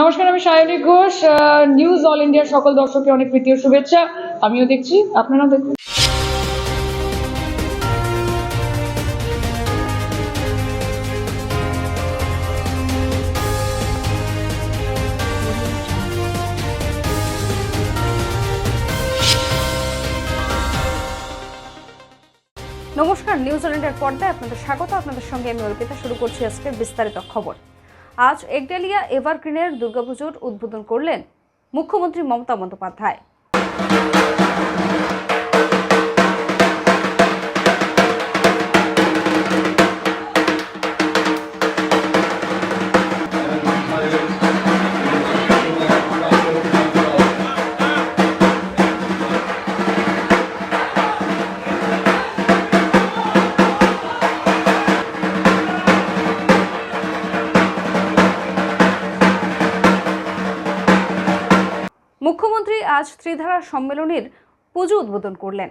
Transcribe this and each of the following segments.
নমস্কার, আমি Sayani Ghosh news all ইন্ডিয়ার সকল দর্শককে অনেক প্রীতি ও শুভেচ্ছা। আমিও দেখছি, আপনারাও দেখুন। নমস্কার নিউজ ইন্ডিয়ার পর্দায় আপনাদের স্বাগত। আপনাদের সঙ্গে আমি অর্পিতা, শুরু করছি আজকের বিস্তারিত খবর। আজ একডালিয়া এভারগ্রিনের দুর্গাপুজোর উদ্বোধন করলেন মুখ্যমন্ত্রী মমতা বন্দ্যোপাধ্যায়। আজ ত্রিধারা সম্মেলনের পুজো উদ্বোধন করলেন।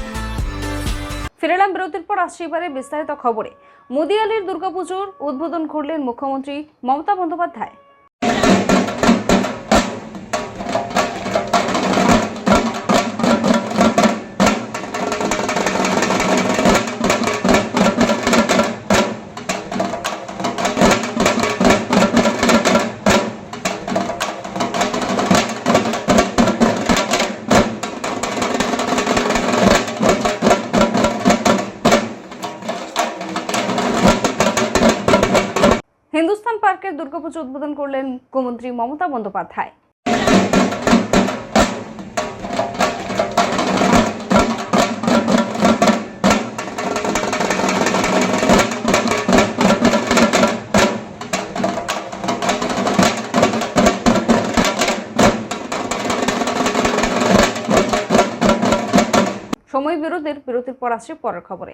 ফিরে এলাম বিরতির পর আসছে এবারে বিস্তারিত খবরে। মুদিয়ালির দুর্গাপুজোর উদ্বোধন করলেন মুখ্যমন্ত্রী মমতা বন্দ্যোপাধ্যায়। হিন্দুস্তান পার্কের দুর্গাপুজো উদ্বোধন করলেন মুখ্যমন্ত্রী মমতা বন্দ্যোপাধ্যায়। সময় বিরতির বিরতির পর আসছে পরের খবরে।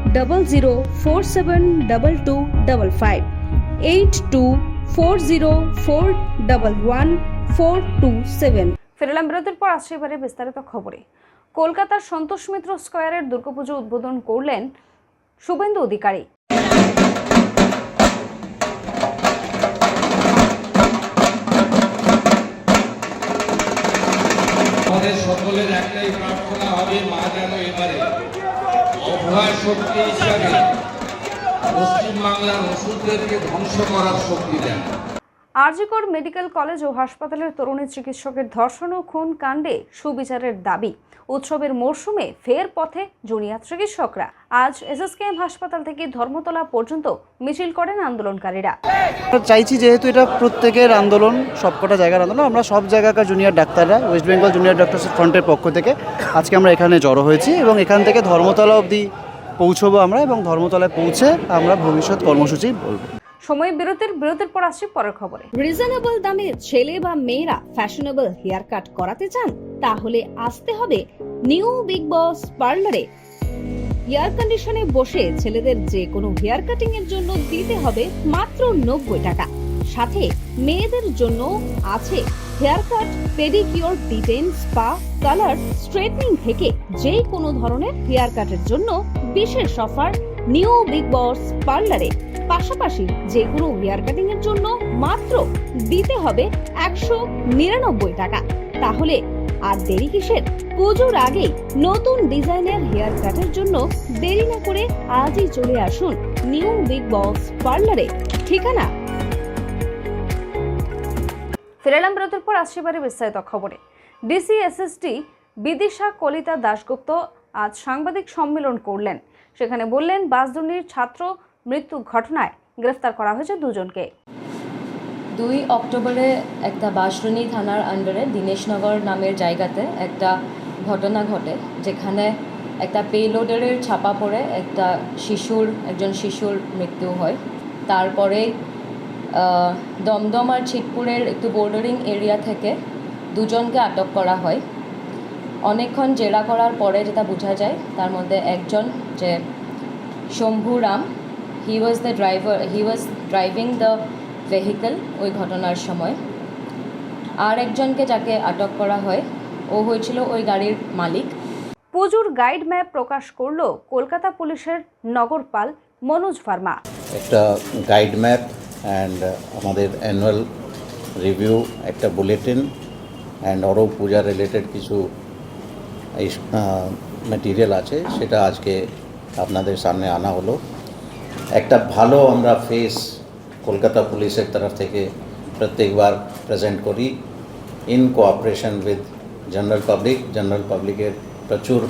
double zero four seven double two double five eight two four zero four double one four two seven ফিরলাম বিরতির পর আসছে এবারে বিস্তারিত খবরে। কলকাতার সন্তোষ মিত্র স্কোয়ারের দুর্গাপুজো উদ্বোধন করলেন শুভেন্দু অধিকারী। আমাদের সকলের একটাই প্রার্থনা হবে মা যেন এবারে অভয় শক্তি হিসাবে পশ্চিমবাংলার ওষুধদেরকে ধ্বংস করার শক্তি দেন। আরজিকর মেডিকেল কলেজ ও হাসপাতালের তরুণী চিকিৎসকের ধর্ষণ ও খুন কাণ্ডে সুবিচারের দাবি। উৎসবের মরশুমে ফের পথে জুনিয়র চিকিৎসকরা। আজ এসএসকেএম হাসপাতাল থেকে ধর্মতলা পর্যন্ত মিছিল করেন আন্দোলনকারীরা। চাইছি যেহেতু এটা প্রত্যেকের আন্দোলন, সবকটা জায়গার আন্দোলন, আমরা সব জায়গাকার জুনিয়র ডাক্তাররা, ওয়েস্ট বেঙ্গল জুনিয়র ডক্টরস ফ্রন্টের পক্ষ থেকে আজকে আমরা এখানে জড়ো হয়েছি এবং এখান থেকে ধর্মতলা অবধি পৌঁছবো আমরা এবং ধর্মতলায় পৌঁছে আমরা ভবিষ্যৎ কর্মসূচি বলব। সময় বিরতির বিরতির পর আসছি পরের খবরে। রিজনেবল দামে ছেলে বা মেয়েরা ফ্যাশনেবল হেয়ার কাট করাতে চান, তাহলে আসতে হবে নিউ বিগ বস পার্লারে এয়ার কন্ডিশনে বসে ছেলেদের যে কোনো হেয়ার কাটিং এর জন্য দিতে হবে মাত্র নব্বই টাকা। সাথে মেয়েদের জন্য আছে hair cut pedicure detan spa colour straightening থেকে যে কোনো ধরনের হেয়ার কাটের জন্য বিশেষ অফার নিউ বিগ বস পার্লারে পাশাপাশি যে কোনো হেয়ার কাটিং এর জন্য মাত্র দিতে হবে একশো নিরানব্বই টাকা। তাহলে আর দেরি কিসের? পুজোর আগেই নতুন ডিজাইনের হেয়ার কাটের জন্য দেরি না করে আজই চলে আসুন নিউ বিগ বস পার্লারে ঠিকানা? ফিরেলাম বিরতির পর আসছে এবারে বিস্তারিত খবরে। ডিসি এসএসডি বিদিশা কলিতা দাশগুপ্ত আজ সাংবাদিক সম্মেলন করলেন। সেখানে বললেন বাসদুর্নির ছাত্র মৃত্যু ঘটনায় গ্রেফতার করা হয়েছে দুজনকে। দুই অক্টোবরে একটা বাঁশরুনি থানার আন্ডারে দীনেশনগর নামের জায়গাতে একটা ঘটনা ঘটে, যেখানে একটা পেলোডারের ছাপা পড়ে একটা শিশুর, একজন শিশুর মৃত্যু হয়। তারপরে দমদম আর ছিটপুরের একটু বোর্ডারিং এরিয়া থেকে দুজনকে আটক করা হয়। অনেকক্ষণ জেরা করার পরে যেটা বোঝা যায়, তার মধ্যে একজন যে Shambhu Ram he was the driver he was driving the vehicle ওই ঘটনার সময়। আর একজনকে যাকে আটক করা হয় ও হয়েছিল ওই গাড়ির মালিক। পুজোর গাইড ম্যাপ প্রকাশ করল কলকাতা পুলিশের নগরপাল মনোজ ভার্মা। একটা গাইড ম্যাপ অ্যান্ড আমাদের অ্যানুয়াল রিভিউ একটা বুলেটিন অ্যান্ড আরও পূজা রিলেটেড কিছু এই ম্যাটেরিয়াল আছে সেটা আজকে আপনাদের সামনে আনা হলো। একটা ভালো আমরা ফেস কলকাতা পুলিশের তরফ থেকে প্রত্যেকবার প্রেজেন্ট করি in cooperation with general public general পাবলিকের প্রচুর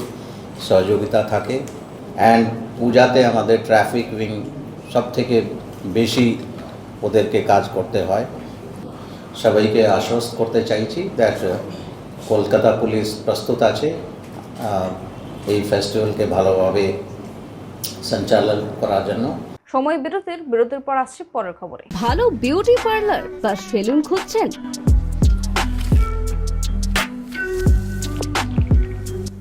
সহযোগিতা থাকে। অ্যান্ড পূজাতে আমাদের ট্রাফিক উইং সব থেকে বেশি ওদেরকে কাজ করতে হয়। সবাইকে আশ্বস্ত করতে চাইছি দ্যাট কলকাতা পুলিশ প্রস্তুত আছে। এই ফেস্টিভ্যালকে ভালোভাবে সঞ্চালন করার জন্য। সময় বিরতির বিরতির পর আসছে পরের খবরে। ভালো বিউটি পার্লার বা সেলুন খুঁজছেন?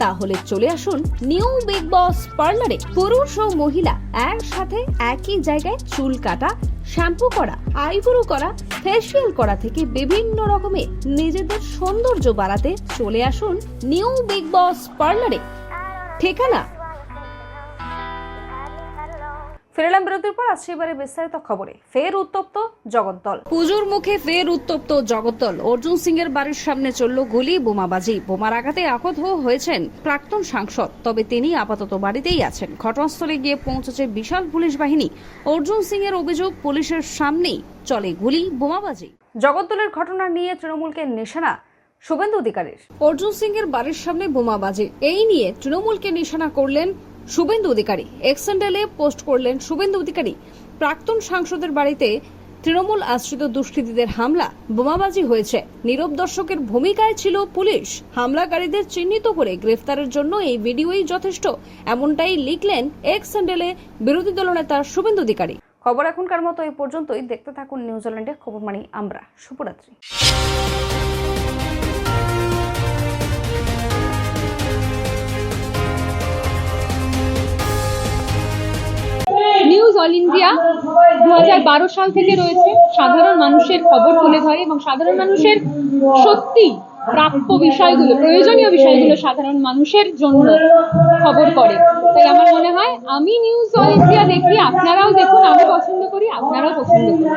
তাহলে চলে আসুন নিউ বিগ বস পার্লারে পুরুষ ও মহিলা একসাথে একই জায়গায় চুল কাটা শ্যাম্পু করা আইব্রো করা ফেসিয়াল করা থেকে বিভিন্ন রকমের নিজেদের সৌন্দর্য বাড়াতে চলে আসুন নিউ বিগ বস পার্লারে ঠিকানা ফিরেলাম বিরতির পর এবারে বিস্তারিত খবরে। ফের উত্তপ্ত জগদ্দল। পুজোর মুখে ফের উত্তপ্ত জগদ্দল। অর্জুন সিং এর বাড়ির সামনে চলল গুলি বোমাবাজি। বোমার আঘাতে আহত হয়েছেন প্রাক্তন সাংসদ তবে তিনি আপাতত বাড়িতেই আছেন। ঘটনাস্থলে গিয়ে পৌঁছেছে বিশাল পুলিশ বাহিনী। অর্জুন সিং এর অভিযোগ পুলিশের সামনেই চলে গুলি বোমাবাজি। জগদ্দলের ঘটনা নিয়ে তৃণমূলকে নিশানা শুভেন্দু অধিকারীর। অর্জুন সিং এর বাড়ির সামনে বোমাবাজি। এই নিয়ে তৃণমূলকে নিশানা করলেন শুভেন্দু অধিকারী। এক্সেন্ডেলে পোস্ট করলেন শুভেন্দু অধিকারী। প্রাক্তন সাংসদের বাড়িতে তৃণমূল আশ্রিত দুষ্কৃতীদের হামলা, বোমাবাজি হয়েছে। নীরব দর্শকের ভূমিকায় ছিল পুলিশ। হামলাকারীদের চিহ্নিত করে গ্রেফতারের জন্য এই ভিডিওই যথেষ্ট। এমনটাই লিখলেন এক্স এক্সেন্ডেলে বিরোধী দলনেতা শুভেন্দু অধিকারী। খবর এখনকার মতো এই পর্যন্তই। দেখতে থাকুন নিউজিল্যান্ডে খবর মানি আমরা। শুভরাত্রি। নিউজ অল ইন্ডিয়া দু হাজার বারো সাল থেকে রয়েছে। সাধারণ মানুষের খবর তুলে ধরে এবং সাধারণ মানুষের সত্যি প্রাপ্য বিষয়গুলো, প্রয়োজনীয় বিষয়গুলো সাধারণ মানুষের জন্য খবর করে। তাই আমার মনে হয়, আমি নিউজ অল ইন্ডিয়া দেখি, আপনারাও দেখুন, আমি পছন্দ করি, আপনারাও পছন্দ করুন।